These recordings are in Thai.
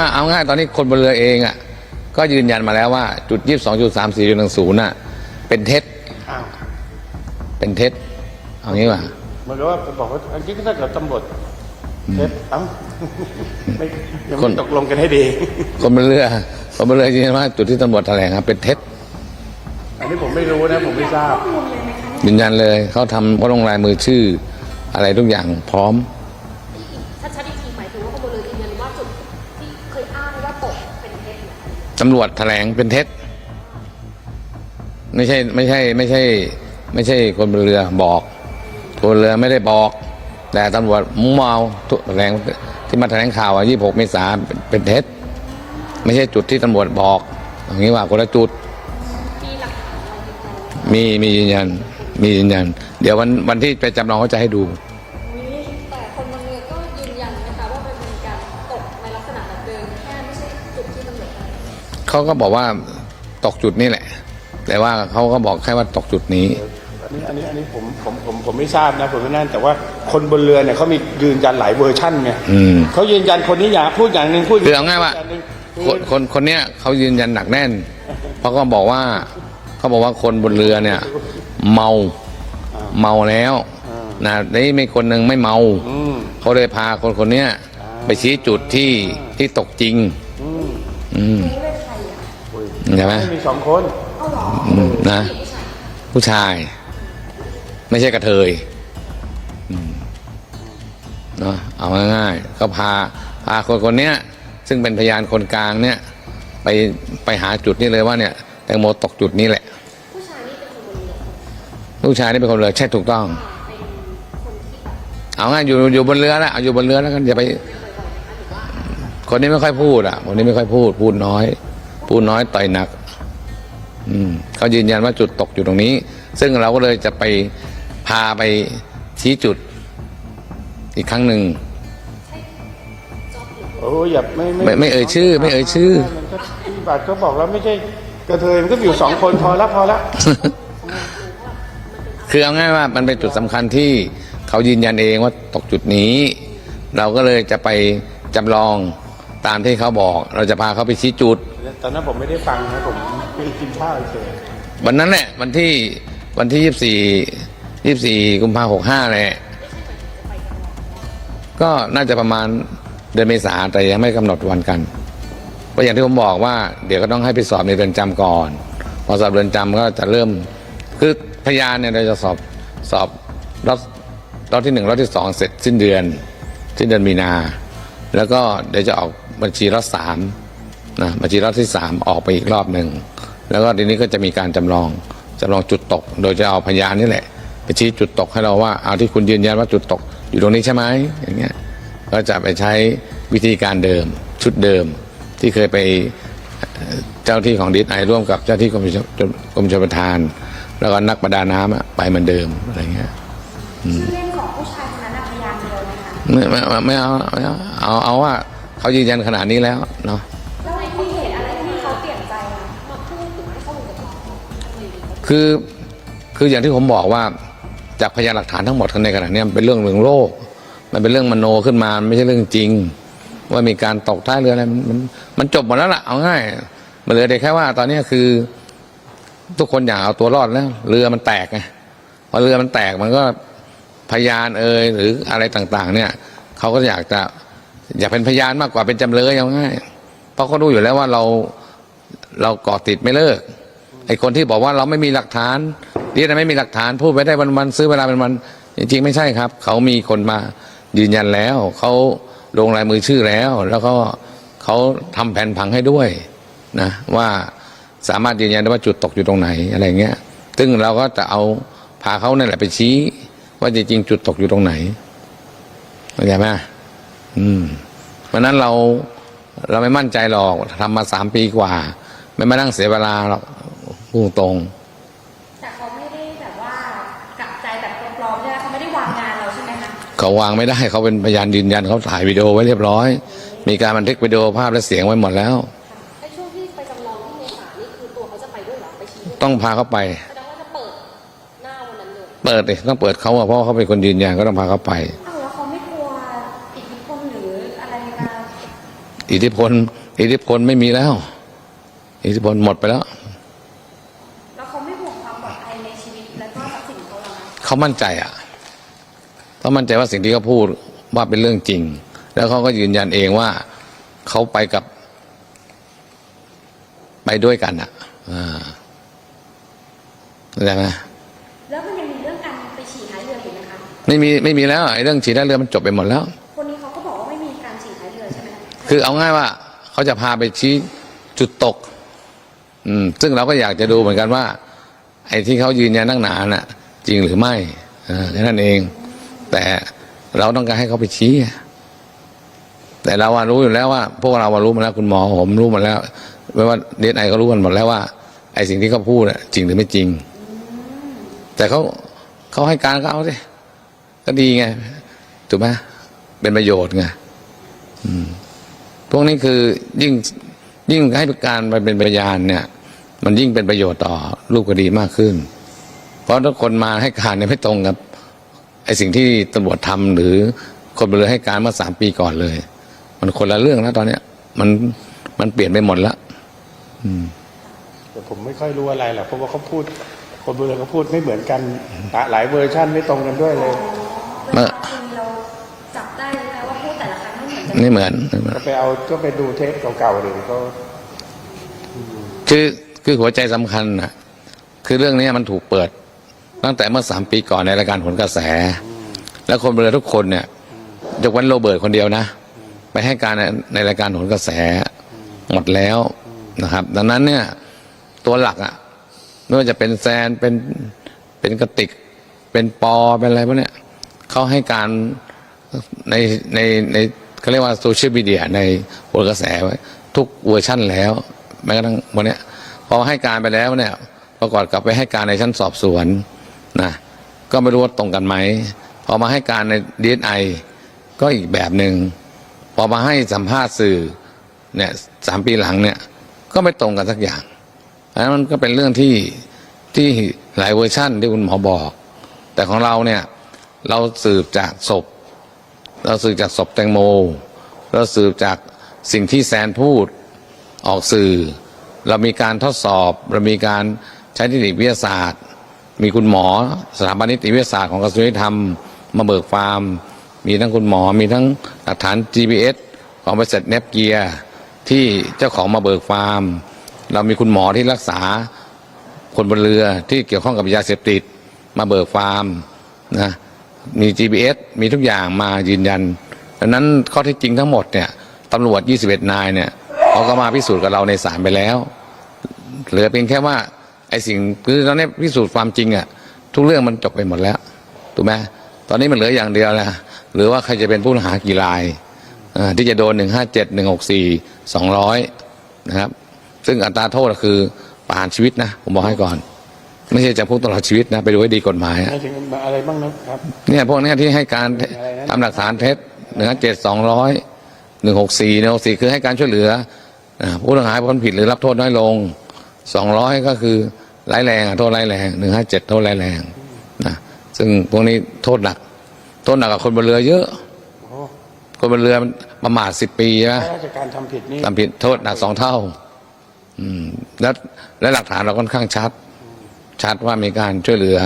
ว่าเอาง่ายตอนนี้คนบนเรือเองอะก็ยืนยันมาแล้วว่าจุดยี่สิบสองจุดสามสี่จุดหนึ่งศูนย์น่ะเป็นเท็จอ้าวเป็นเท็จเอางี้ว่าเหมือนกับว่าผมบอกว่าอันนี้ก็ถ้าเกิดตำรวจเท็จเอ้าไม่ยังคนไม่ตกลงกันให้ดี คนบนเรือคนบนเรือยืนยันว่าจุดที่ตำรวจแถลงครับเป็นเท็จอันนี้ผมไม่รู้นะผมไม่ทราบยืนยันเลยเขาทำเขาลงลายมือชื่อ อะไรทุกอย่างพร้อม ตำรวจแถลงเป็นเท็จ ไม่ใช่ไม่ใช่ไม่ใช่ ไม่ใช่คนบนเรือบอกคนเรือไม่ได้บอก แต่ตำรวจมุ่งเมาแถลงที่มาแถลงข่าวอะ26เมษาเป็นเป็นเท็จ ไม่ใช่จุดที่ตำรวจบอกอย่างนี้ว่าคนละจุด มีมียืนยัน มียืนยัน เดี๋ยววันวันที่ไปจำลองเขาจะให้ดูแต่คนบนเรือก็ยืนยันนะคะว่าเป็นการตกในลักษณะแบบเดิมแค่ไม่ใช่จุดที่ตำรวจ เขาก็บอกว่าตกจุดนี้แหละ แต่ว่าเขาก็บอกแค่ว่าตกจุดนี้อันนี้อันนี้อันนี้ผมผมผมผมไม่ทราบนะผมไม่นั่นแต่ว่าคนบนเรือเนี่ยเขามียืนยันหลายเวอร์ชั่นไงอืมเขายืนยันคนนี้อย่างพูดอย่างหนึ่งพูดคือเอาง่ายว่าพูดอย่งหนึ่งคนคนคนเนี้ยเขายืนยันหนักแน่น เพราะเขาบอกว่าเขาบอกว่าคนบนเรือเนี่ย เมาเมาแล้วนะนี่มีคนหนึ่งไม่เมาอืมเขาเลยพาคนคนเนี้ยไปชี้จุดที่ที่ตกจริง อืมอืมอุ้ย ใช่ไหมมีสองคนอืมนะ ผู้ชาย ไม่ใช่กระเทยอืมเนาะเอาง่ายๆก็พาพาคนคนเนี้ย ซึ่งเป็นพยานคนกลางเนี่ย ไปไปหาจุดนี้เลยว่าเนี่ยแตงโมตกจุดนี้แหละ ผู้ชายนี่เป็นคนบนเรือผู้ชายนี่เป็นคนเรือใช่ถูกต้องเป็นคนที่แบบเอาง่ายอยู่อยู่บนเรือแล้วเอาอยู่บนเรือแล้วกันอย่าไป คนนี้ไม่ค่อยพูดอะ คนนี้ไม่ค่อยพูด พูดน้อย พูดน้อยต่อยหนักอืมเขายืนยันว่าจุดตกอยู่ตรงนี้ ซึ่งเราก็เลยจะไปพาไปชี้จุดอีกครั้งหนึ่งโอ้ยอย่าไม่ไม่ไม่เอ่ยชื่อ ไม่เอ่ยชื่อมันก็พี่บัตรก็บอกแล้วไม่ใช่กระเทยมันก็อยู่สองคนพอแล้วพอแล้วคือเอาง่ายว่ามันเป็นจุดสำคัญที่เขายืนยันเองว่าตกจุดนี้ เราก็เลยจะไปจำลองตามที่เขาบอก เราจะพาเขาไปชี้จุด ตอนนั้นผมไม่ได้ฟังนะผมไปกินข้าวเฉยวันนั้นแหละวันที่วันที่ยี่สี่ยี่สี่กุมภาหกห้าแหละก็น่าจะประมาณเดือนเมษาแต่ยังไม่กำหนดวันกันเพราะอย่างที่ผมบอกว่า เดี๋ยวก็ต้องให้ไปสอบในเรือนจำก่อน พอสอบเรือนจำก็จะเริ่มคือพยานเนี่ยเราจะสอบสอบรอบรอบที่หนึ่งรอบที่สองเสร็จสิ้นเดือนสิ้นเดือนมีนา แล้วก็เดี๋ยวจะออกบัญชีรอบสาม นะบัญชีรอบที่สามออกไปอีกรอบหนึ่ง แล้วก็ทีนี้ก็จะมีการจำลองจำลองจุดตก โดยจะเอาพยานนี่แหละไปชี้จุดตกให้เราว่าเอาที่คุณยืนยันว่าจุดตกอยู่ตรงนี้ใช่ไหมอย่างเงี้ยก็จะไปใช้วิธีการเดิมชุดเดิมที่เคยไปเอ่อเจ้าที่ของดีไอร่วมกับเจ้าที่กรมชลกรมชลประทาน แล้วก็นักประดาน้ำอะไปเหมือนเดิมอะไรเงี้ยชื่อเล่นของผู้ชายคนนั้นน่ะพยานเดียวไหมคะไม่ไม่ไม่ไม่เอาไม่เอาเอาเอาว่าเขายืนยันขนาดนี้แล้วเนาะ คือคืออย่างที่ผมบอกว่าจากพยานหลักฐานทั้งหมดในขณะนี้มันเป็นเรื่องเรื่องโลก มันเป็นเรื่องมโนขึ้นมาไม่ใช่เรื่องจริง ว่ามีการตกท้ายเรืออะไรมันมันจบหมดแล้วล่ะเอาง่ายมันเหลือแต่แค่ว่า ตอนนี้คือ ทุกคนอยากเอาตัวรอดแล้วเรือมันแตกไงพอเรือมันแตกมันก็พยานเอ่ยหรืออะไรต่าง ๆ เนี่ยเขาก็อยากจะอยากเป็นพยานมากกว่าเป็นจำเลยเอาง่ายเพราะเขารู้อยู่แล้วว่าเราเราเกาะติดไม่เลิก ไอ้คนที่บอกว่าเราไม่มีหลักฐานนี่นะไม่มีหลักฐานพูดไปได้วันๆซื้อเวลาเป็นวันจริงๆไม่ใช่ครับ เขามีคนมายืนยันแล้วเขาลงลายมือชื่อแล้ว แล้วก็เขาทำแผนผังให้ด้วยนะว่าสามารถยืนยันได้ว่าจุดตกอยู่ตรงไหนอะไรเงี้ย ซึ่งเราก็จะเอาพาเขานั่นแหละไปชี้ ว่าจริงๆจุดตกอยู่ตรงไหนเข้าใจไหมอืมเพราะฉะนั้นเราเราไม่มั่นใจหรอกทำมาสามปีกว่า ไม่มานั่งเสียเวลาหรอก พูดตรง แต่เขาไม่ได้แบบว่ากลับใจแบบปลอมๆใช่ไหมเขาไม่ได้วางงานเราใช่ไหมคะเขาวางไม่ได้เขาเป็นพยานยืนยันเขาถ่ายวิดีโอไว้เรียบร้อย มีการบันทึกวิดีโอภาพและเสียงไว้หมดแล้วไอ้ช่วงที่ไปจำลองที่เมษานี่คือตัวเขาจะไปด้วยเหรอไปชี้ด้วยต้องพาเขาไป แสดงว่าจะเปิดหน้าวันนั้นเลยเปิดเลยต้องเปิดเขาอะเพราะว่าเขาเป็นคนยืนยันก็ต้องพาเขาไป อ้าวแล้วเขาไม่กลัวอิทธิพลหรืออะไรมาอิทธิพล อิทธิพลไม่มีแล้ว อิทธิพลหมดไปแล้วแล้ว เหรอคะเขามั่นใจอะเขามั่นใจว่าสิ่งที่เขาพูดว่าเป็นเรื่องจริง แล้วเขาก็ยืนยันเองว่าเขาไปกับ ไปด้วยกันอะอ่าเข้าใจไหมแล้วมันยังมีเรื่องการไปฉี่ท้ายเรืออยู่ไหมคะ ไม่มีไม่มีแล้วไอ้เรื่องฉีดได้เรือมันจบไปหมดแล้ว คนนี้เขาก็บอกว่าไม่มีการฉี่ท้ายเรือใช่ไหมคะคือเอาง่ายว่าเขาจะพาไปชี้จุดตก อืม ซึ่งเราก็อยากจะดูเหมือนกันว่า ไอ้ที่เขายืนยันตั้งนานน่ะจ ริงหรือไม่แค่นั้นเอง แต่เราต้องการให้เขาไปชี้ แต่เราอะรู้อยู่แล้วว่า พวกเราอะรู้มาแล้วคุณหมอผมรู้มาแล้วไม่ว่าเดนไอก็รู้กันหมดแล้วว่า ไอสิ่งที่เขาพูดน่ะจริงหรือไม่จริง แต่เขาเขาให้การก็เอาสิก็ดีไงถูกไหมเป็นประโยชน์ไงพวกนี้คือยิ่งยิ่งให้การไปเป็นพยานเนี่ย มันยิ่งเป็นประโยชน์ต่อรูปคดีมากขึ้น ราะถ้าคนมาให้การเนี่ยไม่ตรงกับไอ้สิ่งที่ตำรวจทำหรือคนบนเรือให้การเมื่อสามปีก่อนเลย มันคนละเรื่องแล้วตอนเนี้ย มันมันเปลี่ยนไปหมดแล้วแต่ผมไม่ค่อยรู้อะไรหรอกเพราะว่าเขาพูด คนบนเรือเขาพูดไม่เหมือนกันหลายเวอร์ชั่นไม่ตรงกันด้วยเลยเวลาคุยเราจับได้ไหมคะว่าพูดแต่ละครั้งไม่เหมือนกันไม่เหมือนไม่เหมือนก็ไปเอาก็ไปดูเทปเก่าๆเลยเขาคือคือหัวใจสำคัญนะคือเรื่องนี้มันถูกเปิด ตั้งแต่เมื่อสามปีก่อนในรายการผลกระแส แล้วคนเรือทุกคนเนี่ยยกเว้นโรเบิร์ตคนเดียวนะ ไปให้การในในรายการผลกระแสหมดแล้วนะครับ ดังนั้นเนี่ยตัวหลักอะไม่ว่าจะเป็นแซนเป็นเป็นกระติก เป็นปอเป็นอะไรพวกเนี้ยเขาให้การในในในเขาเรียกว่าโซเชียลมีเดียในผลกระแสไว้ทุกเวอร์ชั่นแล้วแม้กระทั่งวันนี้พอให้การไปแล้วเนี่ยประกอบกับไปให้การในชั้นสอบสวน นะก็ไม่รู้ว่าตรงกันไหมพอมาให้การในดีไอก็อีกแบบหนึ่งพอมาให้สัมภาษณ์สื่อเนี่ยสามปีหลังเนี่ยก็ไม่ตรงกันสักอย่างอันนั้นมันก็เป็นเรื่องที่ที่หลายเวอร์ชั่นที่คุณหมอบอก แต่ของเราเนี่ยเราสืบจากศพ เราสืบจากศพแตงโม เราสืบจากสิ่งที่แซนพูดออกสื่อ เรามีการทดสอบ เรามีการใช้เทคนิติวิทยาศาสตร์ มีคุณหมอสถาบันนิติวิทยาศาสตร์ของกระทรวงยุติธรรมมาเบิกฟาร์ม มีทั้งคุณหมอมีทั้งหลักฐาน GPS ของบริษัทเนปเกียที่เจ้าของมาเบิกฟาร์ม เรามีคุณหมอที่รักษาคนบนเรือที่เกี่ยวข้องกับยาเสพติดมาเบิกฟาร์มนะมี GPS มีทุกอย่างมายืนยันดังนั้นข้อเที่จริงทั้งหมดเนี่ยตำรวจ 21 นายเนี่ยเขาก็มาพิสูจน์กับเราในศาลไปแล้ว เหลือเพียงแค่ว่า ไอ้สิ่งคือตอนนี้พิสูจน์ความจริงอะทุกเรื่องมันจบไปหมดแล้วถูกไหมตอนนี้มันเหลืออย่างเดียวนะหรือว่าใครจะเป็นผู้ต้องหากี่รายอ่าที่จะโดน157 164 200นะครับ ซึ่งอัตราโทษก็คือประหารชีวิตนะ ผมบอกให้ก่อน ไม่ใช่จำคุกตลอดชีวิตนะ ไปดูให้ดีกฎหมายอะไม่ถึงอะไรบ้างนะครับเนี่ยพวกเนี้ยที่ให้การอะไรนะทำหลักฐานเท็จหนึ่งเจ็ดสองร้อยหนึ่งหกสี่หนึ่งหกสี่คือให้การช่วยเหลืออ่าผู้ต้องหาพ้นผิดหรือรับโทษน้อยลงสองร้อยก็คือ ร้ายแรงอะโทษร้ายแรงหนึ่งห้าเจ็ดโทษร้ายแรงนะซึ่งพวกนี้โทษหนัก โทษหนักกับคนบนเรือเยอะโอ้คนบนเรือมันประมาทสิบปีใช่ไหมข้าราชการทำผิดนี่ทำผิดโทษหนักสองเท่า อืมแล้วและหลักฐานเราค่อนข้างชัด ชัดว่ามีการช่วยเหลือ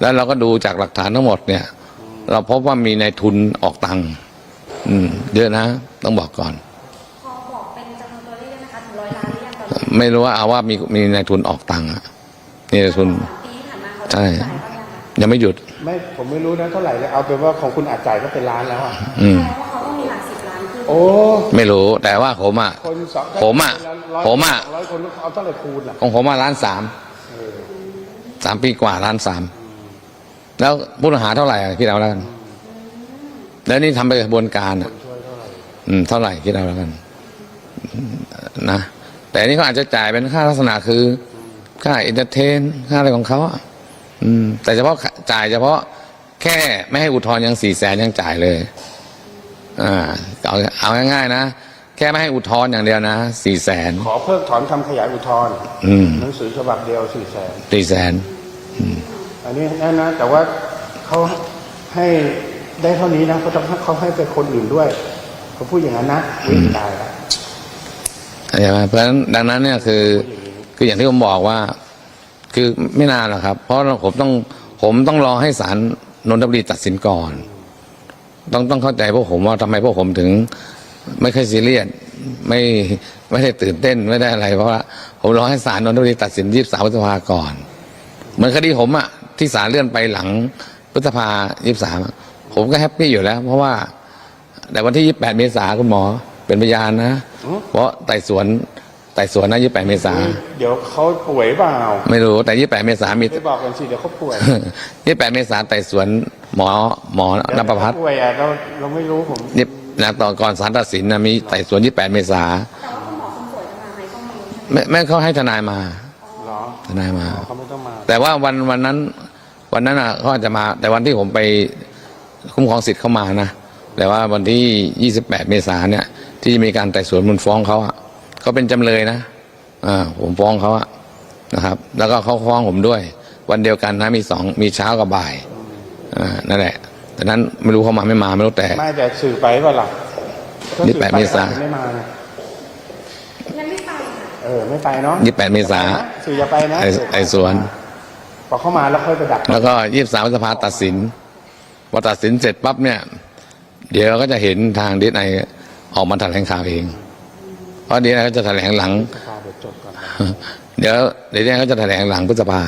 แล้วเราก็ดูจากหลักฐานทั้งหมดเนี่ย เราพบว่ามีนายทุนออกตังค์อืมเยอะนะ ต้องบอกก่อนพอบอกเป็นจำนวนตัวเลขได้ไหมคะถึงร้อยล้านหรือยังตอนนี้ไม่รู้ว่าเอาว่ามีมีนายทุนออกตังค์อะ นี่นายทุนสามปีที่ผ่านมาเขาใช่จ่ายบ้างยังคะยังไม่หยุด ไม่ผมไม่รู้นะเท่าไหร่เลยเอาเป็นว่าของคุณอาจจ่ายก็เป็นล้านแล้วอะอืมแสดงว่าเขาต้องมีหลักสิบล้านขึ้นโอ้ไม่รู้แต่ว่าผมอะคนสองผมอะร้ยผมอะร้อยคนเอาเท่าไหร่คูณล่ะของผมมาล้านสามสามปีกว่าล้านสามแล้วผู้ต้องหาเท่าไหร่อะคิดเอาแล้วกันแล้วนี่ทำไปกระบวนการอะอืมเท่าไหร่คิดเอาแล้วกันอืมนะแต่อันนี้เขาอาจจะจ่ายเป็นค่าลักษณะคือ ค่าเอนเตอร์เทนค่าอะไรของเขาอะอืม แต่เฉพาะจ่ายเฉพาะแค่ไม่ให้อุทธรณ์ยังสี่แสนยังจ่ายเลย อ่า เอาเอาง่ายๆนะ แค่ไม่ให้อุทธรณ์อย่างเดียวนะสี่แสนขอเพิกถอนคำขยายอุทธรณ์อืมหนังสือฉบับเดียวสี่แสนสี่แสนอันนี้นั่นนะแต่ว่าเขาให้ได้เท่านี้นะเขาต้องเขาให้ไปคนอื่นด้วยเขาพูดอย่างนั้นนะวิ่งตายแล้วใช่ไหมเพราะฉะนั้นดังนั้นเนี่ยคือ คืออย่างที่ผมบอกว่า คือไม่นานหรอกครับ เพราะผมต้องผมต้องรอให้ศาลนนทบุรีตัดสินก่อน ต้องต้องเข้าใจพวกผมว่าทำไมพวกผมถึง ไม่ค่อยซีเรียสไม่ไม่ได้ตื่นเต้นไม่ได้อะไร เพราะว่าผมรอให้ศาลนนทบุรีตัดสินยี่สิบสามพฤษภาก่อนเหมือนคดีผมอะที่ศาลเลื่อนไปหลังพฤษภายี่สิบสามผมก็แฮปปี้อยู่แล้ว เพราะว่าแต่วันที่ยี่สิบแปดเมษาคุณหมอเป็นพยานนะ เพราะไต่สวน ไต่สวนนะยี่แปดเมษาเดี๋ยวเขาป่วยเปล่าไม่รู้แต่ยี่แปดเมษามีไม่บอกกันสิเดี๋ยวเขาป่วยยี่แปดเมษาไต่สวนหมอหมอนภพัฒน์เดี๋ยวเขาป่วยอะเราเราไม่รู้ผมนี่นะตอนก่อนศาลตัดสินนะมีไต่สวนยี่แปดเมษาแต่ว่าคุณหมอคนป่วยจะมาไหมก็ไม่รู้ใช่ไหมแม่แม่เขาให้ทนายมาเหรอทนายมาเขาไม่ต้องมา แต่ว่าวันวันนั้น วันนั้นอะเขาอาจจะมา แต่วันที่ผมไปคุ้มครองสิทธิ์เขามานะแต่ว่าวันที่28เมษายนเนี่ย ที่มีการไต่สวนมูลฟ้องเขาอะ เขาเป็นจำเลยนะอ่าผมฟ้องเขาอะนะครับ แล้วก็เขาฟ้องผมด้วย วันเดียวกันนะมีสองมีเช้ากับบ่ายอ่านั่นแหละแต่นั้นไม่รู้เขามาไม่มาไม่รู้แต่ไม่แต่สื่อไปเปล่าล่ะถ้นี่สื่อแปดเมษาไม่มานะงั้นไม่ไปค่ะเออไม่ไปเนาะ28เมษาสื่ออย่าไปนะไต่ไต่สวนพอเข้ามาแล้วค่อยไปดัก แล้วก็ยี่สิบสามพฤษภาตัดสินพอตัดสินเสร็จปั๊บเนี่ย เดี๋ยวเราก็จะเห็นทางดีไอออกมาแถลงข่าวเอง เพราะเดี๋ยวเขาจะแถลงหลัง เดี๋ยวเดี๋ยวเขาจะแถลงหลังพฤษภา